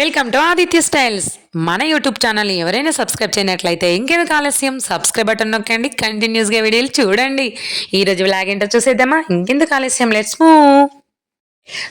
Welcome to Aditya styles మన YouTube channel ఎవరైనా subscribe చేయనట్లయితే ఇంకెందుకు ఆలస్యం? సబ్స్క్రైబ్ బటన్ నొక్కండి కంటిన్యూస్గా వీడియోలు చూడండి. ఈరోజు బ్లాగ్ ఏంటో చూసేద్దామా? ఇంకెందుకు ఆలస్యం? లెట్స్ మూ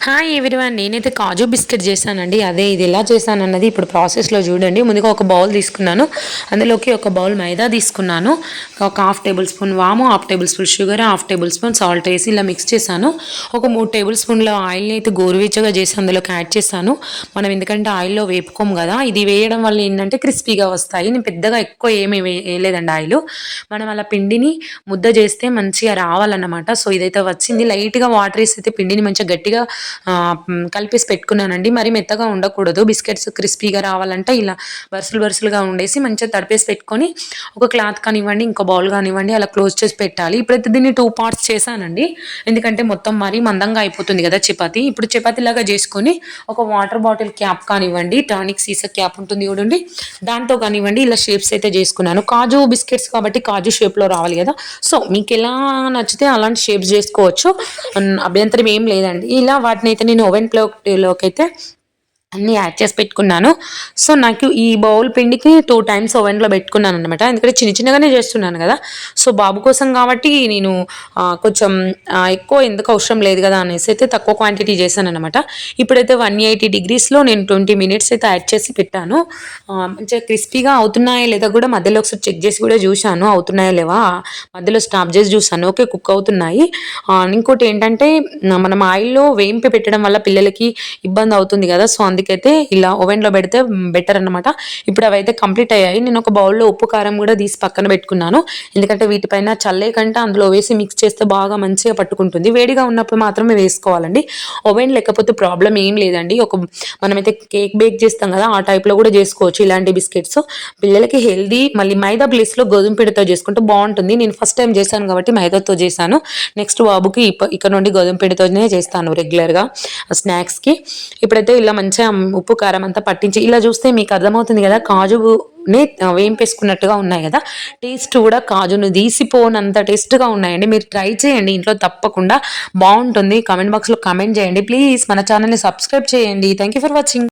హాయ్ ఎవ్రీవన్ నేనైతే కాజు బిస్కెట్ చేశానండి. అదే ఇది ఎలా చేశాను అన్నది ఇప్పుడు ప్రాసెస్లో చూడండి. ముందుగా ఒక బౌల్ తీసుకున్నాను. అందులోకి ఒక బౌల్ మైదా తీసుకున్నాను. ఒక హాఫ్ టేబుల్ స్పూన్ వాము half tablespoon sugar half tablespoon salt వేసి ఇలా మిక్స్ చేశాను. ఒక మూడు టేబుల్ స్పూన్ల ఆయిల్ని అయితే గోరువెచ్చగా చేసి అందులోకి యాడ్ చేశాను. మనం ఎందుకంటే ఆయిల్లో వేపుకోం కదా ఇది వేయడం వల్ల ఏంటంటే క్రిస్పీగా వస్తాయి. నేను పెద్దగా ఎక్కువ ఏమి వే- వేయలేదండి ఆయిల్ మనం అలా పిండిని ముద్ద చేస్తే మంచిగా రావాలన్నమాట. సో ఇదైతే వచ్చింది. లైట్గా వాటర్ వేసి అయితే పిండిని మంచిగా గట్టిగా ఆ, కలిపేసి పెట్టుకున్నానండి. మరి మెత్తగా ఉండకూడదు. బిస్కెట్స్ క్రిస్పీగా రావాలంటే ఇలా వరుసలు వరుసలుగా ఉండేసి మంచిగా తడిపేసి పెట్టుకొని ఒక క్లాత్ కానివ్వండి ఇంకో బౌల్ కానివ్వండి అలా క్లోజ్ చేసి పెట్టాలి. ఇప్పుడైతే దీన్ని టూ పార్ట్స్ చేశానండి. ఎందుకంటే మొత్తం మరి మందంగా అయిపోతుంది కదా చపాతి. ఇప్పుడు చపాతి లాగా చేసుకొని ఒక వాటర్ బాటిల్ క్యాప్ కానివ్వండి టానిక్ సీసా క్యాప్ ఉంటుంది చూడండి. దాంతో కానివ్వండి ఇలా షేప్స్ అయితే చేసుకున్నాను. కాజు బిస్కెట్స్ కాబట్టి కాజు షేప్లో రావాలి కదా. సో మీకు ఎలా నచ్చితే అలాంటి షేప్స్ చేసుకోవచ్చు. అభ్యంతరం ఏం లేదండి. ఇలా వాటిని అయితే నేను ఓవెన్ ప్లేట్లోకి అయితే అన్నీ యాడ్ చేసి పెట్టుకున్నాను. సో నాకు ఈ బౌల్ పిండికి టూ టైమ్స్ ఓవెన్లో పెట్టుకున్నాను అనమాట ఎందుకంటే చిన్న చిన్నగానే చేస్తున్నాను కదా. సో బాబు కోసం కాబట్టి నేను కొంచెం ఎక్కువ ఎందుకు అవసరం లేదు కదా అనేసి అయితే తక్కువ క్వాంటిటీ చేశాను అనమాట ఇప్పుడైతే వన్ ఎయిటీ డిగ్రీస్లో నేను ట్వంటీ మినిట్స్ అయితే యాడ్ చేసి పెట్టాను. మంచిగా క్రిస్పీగా అవుతున్నాయా లేదా కూడా మధ్యలో ఒకసారి చెక్ చేసి కూడా చూశాను. అవుతున్నాయా లేవా? మధ్యలో స్టాప్ చేసి చూసాను ఓకే కుక్ అవుతున్నాయి. ఇంకోటి ఏంటంటే మనం ఆయిల్లో వేంపి పెట్టడం వల్ల పిల్లలకి ఇబ్బంది అవుతుంది కదా. సో అందుకైతే ఇలా ఓవెన్లో పెడితే బెటర్ అన్నమాట. ఇప్పుడు అవైతే కంప్లీట్ అయ్యాయి. నేను ఒక బౌల్లో ఉప్పు కారం కూడా తీసి పక్కన పెట్టుకున్నాను. ఎందుకంటే వీటిపైన చల్లే కంటే అందులో వేసి మిక్స్ చేస్తే బాగా మంచిగా పట్టుకుంటుంది. వేడిగా ఉన్నప్పుడు మాత్రమే వేసుకోవాలండి. ఓవెన్ లేకపోతే ప్రాబ్లం ఏం లేదండి. ఒక మనమైతే కేక్ బేక్ చేస్తాం కదా ఆ టైప్లో కూడా చేసుకోవచ్చు ఇలాంటి బిస్కెట్స్ పిల్లలకి హెల్దీ మళ్ళీ మైదా ప్లేస్లో గోధుమ పిండితో చేసుకుంటే బాగుంటుంది. నేను ఫస్ట్ టైం చేశాను కాబట్టి మైదాతో చేశాను. నెక్స్ట్ బాబుకి ఇక్కడ నుండి గోధుమ పిండితోనే చేస్తాను రెగ్యులర్గా స్నాక్స్కి ఇప్పుడైతే ఇలా మంచిగా ఉప్పు కారం అంతా పట్టించి ఇలా చూస్తే మీకు అర్థమవుతుంది కదా కాజు ని వేంపేసుకున్నట్టుగా ఉన్నాయి కదా. టేస్ట్ కూడా కాజును తీసిపోనంత టేస్ట్గా ఉన్నాయండి. మీరు ట్రై చేయండి ఇంట్లో తప్పకుండా బాగుంటుంది. కామెంట్ బాక్స్లో కామెంట్ చేయండి. ప్లీజ్ మన ఛానల్ని సబ్స్క్రైబ్ చేయండి. Thank you for watching